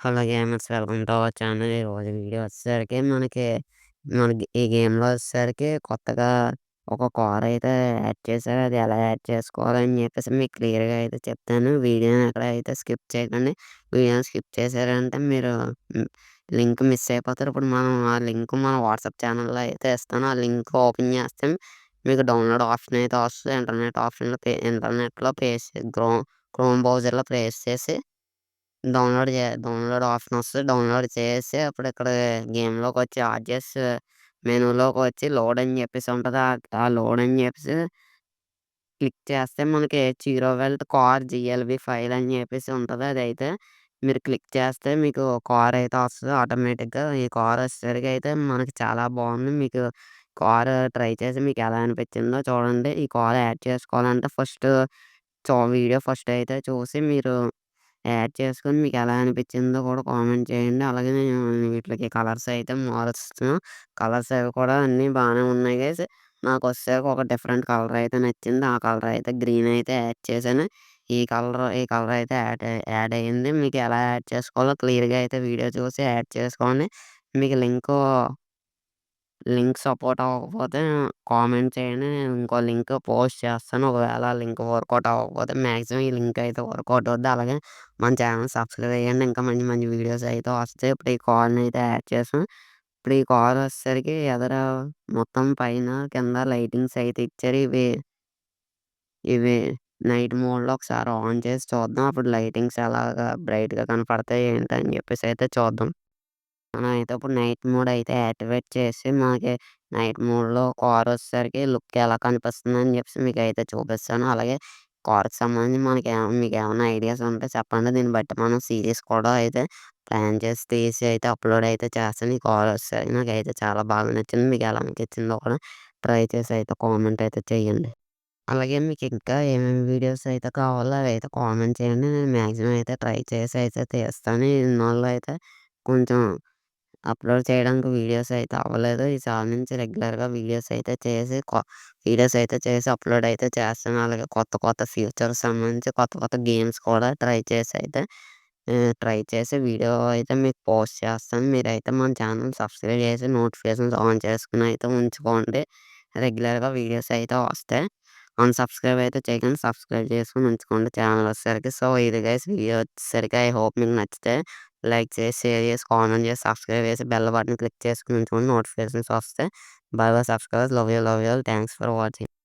Hello gamers welcome to our channel. ఈరోజు video వచ్చేసరికి మనకి మనకి ఈ గేమ్‌లో వచ్చేసరికి కొత్తగా ఒక కార్ అయితే యాడ్ చేశారు. అది ఎలా యాడ్ చేసుకోవాలని చెప్పేసి మీకు క్లియర్‌గా అయితే చెప్తాను. వీడియోని ఎక్కడ అయితే స్కిప్ చేయకండి. వీడియోని స్కిప్ చేశారంటే మీరు లింక్ మిస్ అయిపోతారు. ఇప్పుడు మనం ఆ లింక్ మన వాట్సాప్ ఛానల్‌లో అయితే ఇస్తాను. ఆ లింక్ ఓపెన్ చేస్తే మీకు డౌన్లోడ్ ఆప్షన్ అయితే వస్తుంది. ఇంటర్నెట్ ఆప్షన్‌లో పే ఇంటర్నెట్‌లో ప్లేస్ క్రోమ్ క్రోమ్ బ్రౌజర్‌లో ప్లేస్ చేసి డౌన్లోడ్ చే డౌన్లోడ్ ఆప్షన్ వస్తుంది. డౌన్లోడ్ చేసి అప్పుడు ఇక్కడ గేమ్‌లోకి వచ్చి ఆర్జెస్ మెనూలోకి వచ్చి లోడ్ అని చెప్పేసి ఉంటుంది. ఆ లోడ్ అని చెప్పేసి క్లిక్ చేస్తే మనకి zero wealth car GLB file అని చెప్పేసి ఉంటుంది. అదైతే మీరు క్లిక్ చేస్తే మీకు కార్ అయితే వస్తుంది ఆటోమేటిక్‌గా. ఈ కార్ వచ్చేసరికి అయితే మనకి చాలా బాగుంది. మీకు కార్ ట్రై చేసి మీకు ఎలా అనిపించిందో చూడండి. ఈ కార్ యాడ్ చేసుకోవాలంటే ఫస్ట్ చో వీడియో ఫస్ట్ అయితే చూసి మీరు యాడ్ చేసుకొని మీకు ఎలా అనిపించిందో కూడా కామెంట్ చేయండి. అలాగే నేను వీటికి కలర్స్ అయితే మారుస్తున్నాను. కలర్స్ అవి కూడా అన్నీ బాగానే ఉన్నాయి గైస్. నాకు వచ్చేసరికి ఒక డిఫరెంట్ కలర్ అయితే నచ్చింది. ఆ కలర్ అయితే గ్రీన్ అయితే యాడ్ చేశాను. ఈ కలర్ ఈ కలర్ అయితే యాడ్ యాడ్ అయ్యింది. మీకు ఎలా యాడ్ చేసుకోవాలో క్లియర్‌గా అయితే వీడియో చూసి యాడ్ చేసుకోండి. మీకు లింకు లింక్ సపోర్ట్ అవ్వకపోతే కామెంట్ చేయండి. నేను ఇంకో లింక్ పోస్ట్ చేస్తాను. ఒకవేళ ఆ లింక్ వర్కౌట్ అవ్వకపోతే మాక్సిమం ఈ లింక్ అయితే వర్కౌట్ అవుద్ది. అలాగే మన ఛానల్ సబ్స్క్రైబ్ అయ్యండి. ఇంకా మంచి మంచి వీడియోస్ అయితే వస్తాయి. ఇప్పుడు ఈ కాల్ని అయితే యాడ్ చేసాం. ఇప్పుడు ఈ కాల్ వచ్చేసరికి ఎదర మొత్తం పైన కింద లైటింగ్స్ అయితే ఇచ్చారు. ఇవి ఇవి నైట్ మోడ్‌లో ఒకసారి ఆన్ చేసి చూద్దాం. అప్పుడు లైటింగ్స్ ఎలాగా బ్రైట్‌గా కనపడతాయి ఏంటి అని చెప్పేసి అయితే చూద్దాం. మనం అయితే ఇప్పుడు నైట్ మోడ్ అయితే యాక్టివేట్ చేసి మనకి నైట్ మోడ్‌లో కార్ వచ్చేసరికి లుక్ ఎలా కనిపిస్తుంది అని చెప్పేసి మీకైతే చూపిస్తాను. అలాగే కార్‌కి సంబంధించి మనకి మీకేమన్నా ఐడియాస్ ఉంటే చెప్పండి. దీన్ని బట్టి మనం సీరీస్ కూడా అయితే ప్లాన్ చేసి తీసి అయితే అప్లోడ్ అయితే చేస్తాను. ఈ కార్ వచ్చేసరికి నాకైతే చాలా బాగా నచ్చింది. మీకు ఎలా అనిపించిందో కూడా ట్రై చేసి అయితే కామెంట్ అయితే చేయండి. అలాగే మీకు ఇంకా ఏమేమి వీడియోస్ అయితే కావాలో అవి అయితే కామెంట్ చేయండి. నేను మాక్సిమం అయితే ట్రై చేసి అయితే తీస్తాను. ఇన్నాళ్ళు అయితే కొంచెం అప్లోడ్ చేయడానికి వీడియోస్ అయితే అవ్వలేదు. ఈసారి నుంచి రెగ్యులర్‌గా వీడియోస్ అయితే చేసి కొ వీడియోస్ అయితే చేసి అప్లోడ్ అయితే చేస్తాను. అలాగే కొత్త కొత్త ఫ్యూచర్స్ సంబంధించి కొత్త కొత్త గేమ్స్ కూడా ట్రై చేసి అయితే ట్రై చేసి వీడియో అయితే మీకు పోస్ట్ చేస్తాను. మీరైతే మన ఛానల్ సబ్స్క్రైబ్ చేసి నోటిఫికేషన్స్ ఆన్ చేసుకుని అయితే ఉంచుకోండి. రెగ్యులర్‌గా వీడియోస్ అయితే వస్తాయి. అన్‌సబ్స్క్రైబ్ అయితే చేయకండి. సబ్స్క్రైబ్ చేసుకొని ఉంచుకోండి ఛానల్ వచ్చేసరికి. సో ఇది గైస్ వీడియో వచ్చేసరికి ఐ హోప్ మీకు నచ్చితే లైక్ చేసి, షేర్ చేసి, కామెంట్ చేసి, సబ్స్క్రైబ్ చేసి బెల్ బటన్ క్లిక్ చేసుకొని ఉంచుకోండి. నోటిఫికేషన్స్ వస్తాయి. Bye bye subscribers. Love you love you all. For watching.